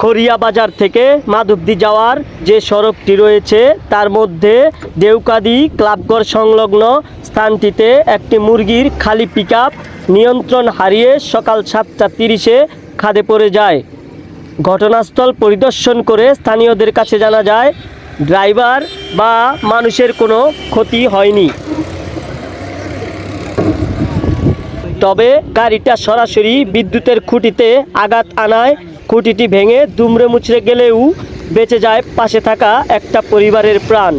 খড়িয়া বাজার থেকে মাধবদী যাওয়ার যে সড়কটি রয়েছে, তার মধ্যে দেউকাদি ক্লাবঘর সংলগ্ন স্থানটিতে একটি মুরগির খালি পিক নিয়ন্ত্রণ হারিয়ে সকাল সাতটা তিরিশে খাদে পড়ে যায়। ঘটনাস্থল পরিদর্শন করে স্থানীয়দের কাছে জানা যায়, ড্রাইভার বা মানুষের কোনো ক্ষতি হয়নি। তবে গাড়িটা সরাসরি বিদ্যুতের খুঁটিতে আঘাত আনায় খুঁটিটি ভেঙে দুমড়ে মুচড়ে গেলেও বেঁচে যায় পাশে থাকা একটা পরিবারের প্রাণ।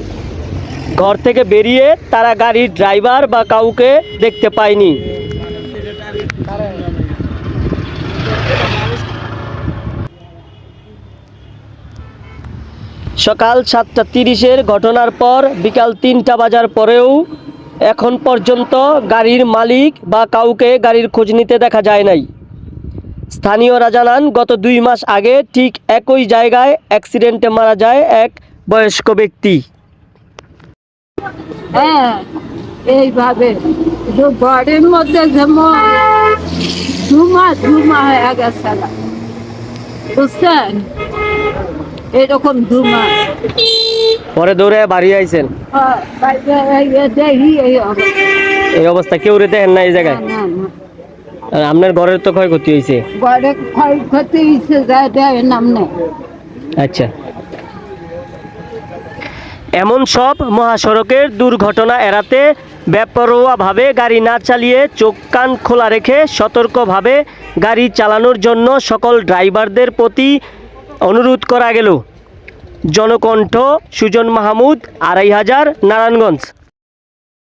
ঘর থেকে বেরিয়ে তারা গাড়ির ড্রাইভার বা কাউকে দেখতে পায়নি। সকাল সাতটা তিরিশের ঘটনার পর বিকাল তিনটা বাজার পরেও এখন পর্যন্ত গাড়ির মালিক বা কাউকে গাড়ির খোঁজ নিতে দেখা যায় নাই। স্থানীয়রা জানান গত দুই মাস আগে ঠিক একই জায়গায় অ্যাক্সিডেন্টে মারা যায় এক বয়স্ক ব্যক্তি। হ্যাঁ এইভাবে ঘরের মধ্যে যেমন ধুমা ধুমা হয়ে গেছে বুঝছেন? এরকম ধুমা পরে দৌড়ে বাড়ি আইছেন? হ্যাঁ, এই অবস্থা। কেউ রে দেখেন না এই জায়গায়? আপনার ঘরের তো ক্ষয়ক্ষতি হয়েছে? ঘরে ক্ষয়ক্ষতি হয়েছে যায় দেয় নাম নেই। আচ্ছা। এমন সব মহাসড়কের দুর্ঘটনা এড়াতে বেপরোয়াভাবে গাড়ি না চালিয়ে চোখ কান খোলা রেখে সতর্কভাবে গাড়ি চালানোর জন্য সকল ড্রাইভারদের প্রতি অনুরোধ করা গেল। জনকণ্ঠ সুজন মাহমুদ আড়াই হাজার নারায়ণগঞ্জ।